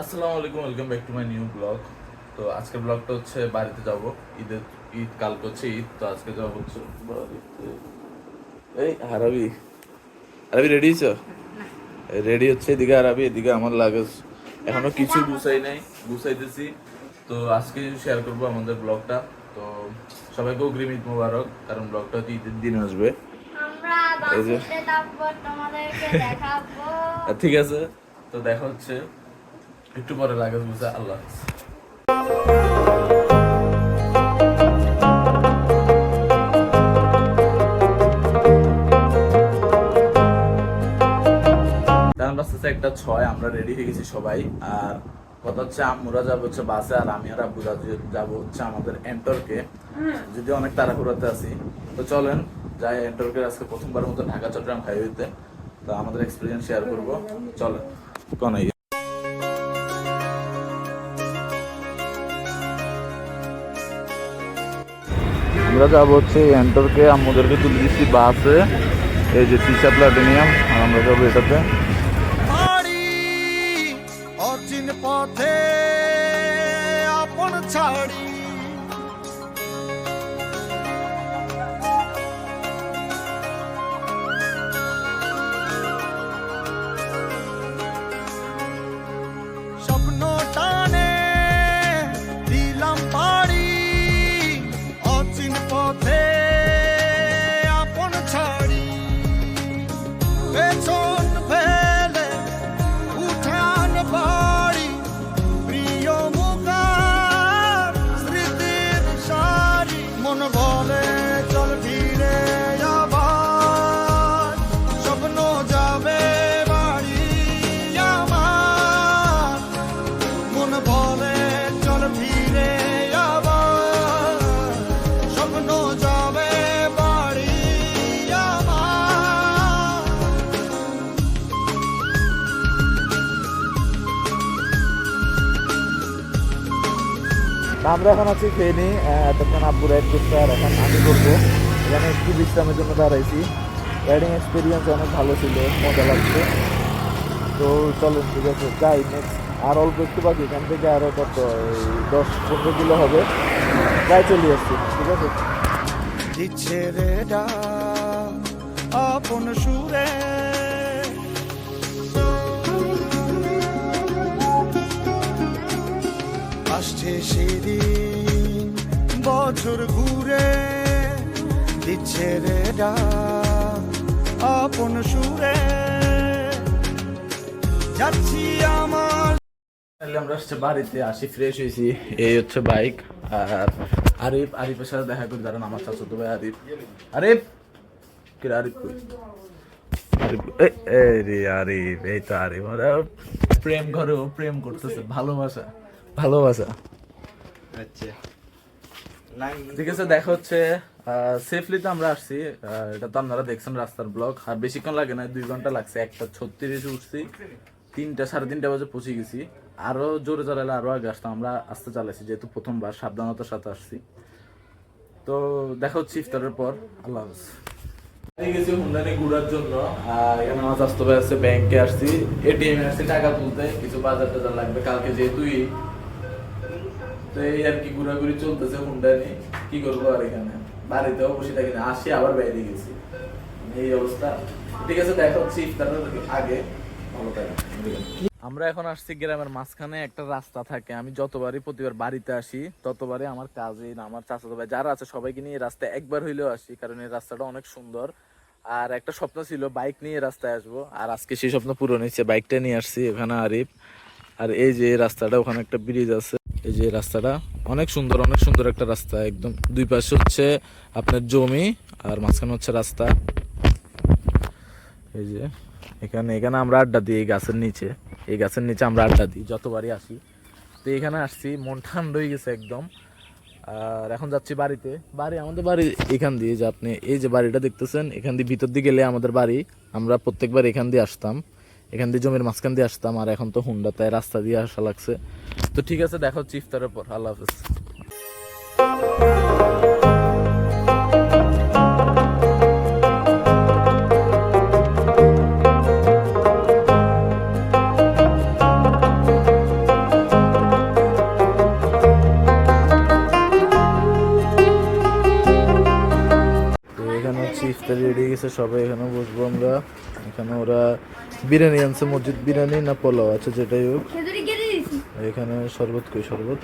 আসসালামু আলাইকুম welcome back to my new blog তো আজকের ব্লগটা হচ্ছে বাড়িতে যাব। ঈদের ঈদ কালকে হচ্ছে ঈদ তো আজকে যাব হচ্ছে বাড়িতে। এই হারাবি। হারাবি রেডি হয়েছ রেডি হচ্ছে এদিকে হারাবি এদিকে আমার লাগেজ এখনও কিছু গুছাই নাই গুছাইতেছি। তো আজকে শেয়ার করব আমাদের ব্লগটা তো সবাইকে অগ্রিম ঈদ মোবারক কারণ ব্লগটা হচ্ছে ঈদের দিন আসবে। ঠিক আছে। তো দেখা হচ্ছে। একটু পরে লাগেজ গুছা আল্লাহ একটা ছয় আমরা রেডি হয়ে গেছি সবাই। আর কথা হচ্ছে আমরা যাব হচ্ছে বাসে আর আমি আর আব্বু যাবো- হচ্ছে আমাদের এন্টরকে যদি অনেক তাড়াহুড়াতে আছি। তো চলেন যাই এন্টরকে আজকে প্রথমবার মতো ঢাকা চট্টগ্রাম হইতে তো আমাদের এক্সপিরিয়েন্স শেয়ার করব। চলেন কোন আমরা যাব হচ্ছে এন্টরকে আমাদেরকে তুলে দিচ্ছি বাসে। এই যে তিশা প্লাটিনিয়াম, আর আমরা যাব এটাতে। আমরা এখন আছি ফেনি এতক্ষণ আব্বু রাইড করছে আর এখন আমি করব। এখানে একটু বিশ্রামের জন্য দাঁড়াইছি। রাইডিং এক্সপিরিয়েন্স অনেক ভালো ছিল, মজা লাগছে। তো চলো ঠিক আছে, যাই নেক্সট আর অল্প একটু বাকি, এখান থেকে আরও কত দশ পনেরো কিলো হবে। প্রায় চলে আসছি, ঠিক আছে? দিচ্ছে রে আপন সুরে। আসছে সেদিন বছর ঘুরে দিচ্ছে রে ডাক আপন সুরে। যাচ্ছি আমার আমরা হচ্ছে বাড়িতে আসি ফ্রেশ হয়েছি। এই হচ্ছে বাইক, আর আরিফ, আরিফের সাথে দেখা করি দাঁড়ান আমার চাচা ভাই আরিফ। আরিফ! কি আরিফ কই? এই আরিফ, এই তো আরিফ প্রেম ঘরে প্রেম করতেছে, ভালোবাসা ভালোবাসা। ঠিক আছে দেখা হচ্ছে সেফলি তো আমরা আসছি এটা তো আপনারা দেখছেন রাস্তার ব্লক আর বেশিক্ষণ লাগে না দুই ঘণ্টা লাগছে। একটা ছত্রিশে উঠছি তিনটা সাড়ে তিনটা বাজে পৌঁছে গেছি। আরও জোরে চালালে আরও আগে আসতাম আমরা আসতে চালাইছি যেহেতু প্রথমবার সাবধানতার সাথে আসছি। তো দেখা হচ্ছে ইফতারের পর আল্লাহ হাফেজ। গেছি হুন্ডানি ঘুরার জন্য আর এখানে আমার স্বাস্থ্য আছে ব্যাংকে আসছি এটিএম এ আসছি টাকা তুলতে কিছু বাজার টাজার লাগবে। কালকে যেহেতু ঈদ। আর কি ঘোরাঘুরি চলতেছে হুন্ডানি কি করব আর এখানে? বাড়িতেও বসে থাকি না। আসি, আবার বাইরে গেছি। এই অবস্থা। ঠিক আছে দেখা হচ্ছে ইফতারের আগে। ভালো থাকেন আমরা এখন আসছি গ্রামের মাঝখানে। একটা রাস্তা থাকে। আমি যতবারই প্রতিবার বাড়িতে আসি, ততবারই আমার কাজিন আমার চাচাতো ভাই, যারা আছে, সবাইকে নিয়ে এই রাস্তায় একবার হইলেও আসি। কারণ এই রাস্তাটা অনেক সুন্দর। আর একটা স্বপ্ন ছিল বাইক নিয়ে রাস্তায় আসব। আর আজকে সেই স্বপ্ন পূরণ হয়েছে। বাইকটা নিয়ে আসছি এখানে আরিফ। আর এই যে রাস্তাটা, ওখানে একটা ব্রিজ আছে। এই যে রাস্তাটা, অনেক সুন্দর অনেক সুন্দর একটা রাস্তা, একদম দুই পাশে হচ্ছে আপনার জমি আর মাঝখানে হচ্ছে রাস্তা। এই যে, এখানে এখানে আমরা আড্ডা দিই এই গাছের নিচে, এই গাছের নিচে আমরা আড্ডা দিই, যতবারই আসি। তো এখানে আসছি, মন ঠান্ডা হয়ে গেছে একদম। আর এখন যাচ্ছি বাড়িতে। বাড়ি, আমাদের বাড়ি এখান দিয়ে যে আপনি এই যে বাড়িটা দেখতেছেন, এখান দিয়ে ভিতর দিয়ে গেলে আমাদের বাড়ি। আমরা প্রত্যেকবার এখান দিয়ে আসতাম। এখান দিয়ে জমির মাঝখান দিয়ে আসতাম, আর এখন তো হুন্ডা তাই রাস্তা দিয়ে আসা লাগছে। তো ঠিক আছে, দেখো চিফতারের পর। আল্লাহ হাফেজ। রেডি গেছে, সবাই এখানে বসবো আমরা। এখানে ওরা বিরিয়ানি আনছে, মসজিদ বিরিয়ানি না পোলাও আছে যেটাই হোক। এখানে শরবত কই শরবত?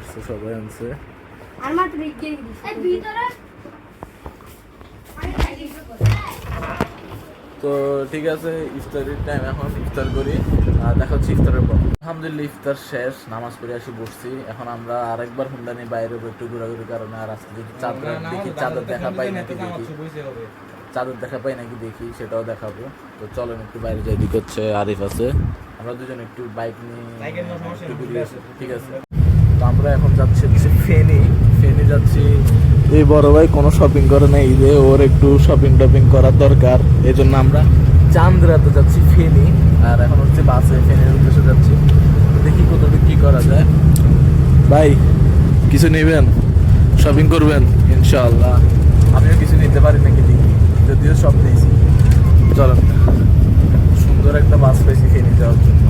আসছে সবাই আনছে। তো ঠিক আছে ইফতারির টাইম এখন ইফতার করি। আর দেখা হচ্ছে ইফতারের পর। আলহামদুলিল্লাহ ইফতার শেষ নামাজ পড়ে আসি বসছি। এখন আমরা আরেকবার হুন্ডা নিয়ে বাইরে একটু ঘোরাঘুরির কারণে আর আজকে যদি চাদর দেখি চাদর দেখা পাই নাকি দেখি। চাদর দেখা পাই নাকি দেখি সেটাও দেখাবো। তো চলেন একটু বাইরে যাই দিক হচ্ছে আরিফ আছে। আমরা দুজন একটু বাইক নিয়ে। ঠিক আছে? তো আমরা এখন যাচ্ছি হচ্ছে ফেনি। ফেনি যাচ্ছি। এই বড় ভাই কোনো শপিং করে না ঈদে ওর একটু শপিং টপিং করার দরকার এই জন্য আমরা চান্দ্রাতে যাচ্ছি ফেনি। আর এখন হচ্ছে বাসে ফেনির উদ্দেশ্যে যাচ্ছি। তো দেখি কতটুকু কি করা যায়। ভাই কিছু নেবেন? শপিং করবেন? ইনশাআল্লাহ। আমিও কিছু নিতে পারি নাকি দেখি। যদিও সব দিয়েছি চলো, সুন্দর একটা বাস পেয়েছি ফেনি যাওয়ার জন্য।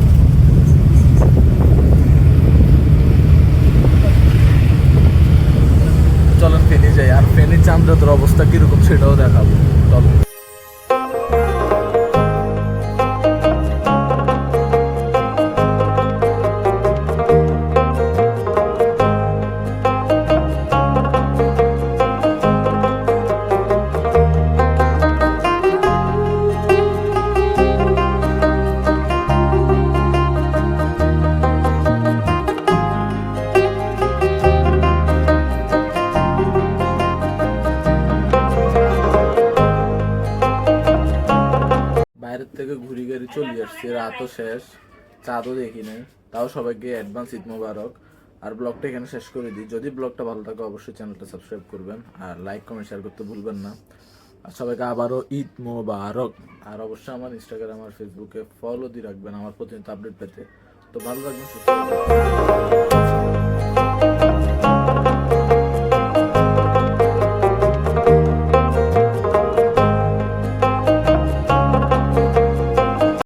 চলেন ফেনে যাই। আর ফেনি চান্দ্রতর অবস্থা কীরকম সেটাও দেখাবো। চলো। আসছি শেষ। চাঁদও দেখি নাই। তাও সবাইকে অ্যাডভান্স ঈদ মোবারক। আর ব্লগটা এখানে শেষ করে দিই। যদি ব্লগটা ভালো থাকে, অবশ্যই চ্যানেলটা সাবস্ক্রাইব করবেন। আর লাইক কমেন্ট শেয়ার করতে ভুলবেন না। আর সবাইকে আবারও ঈদ মোবারক। আর অবশ্যই আমার ইনস্টাগ্রাম আর ফেসবুকে ফলো দিয়ে রাখবেন আমার প্রতিনিয়ত আপডেট পেতে। তো ভালো থাকবেন, সুস্থ।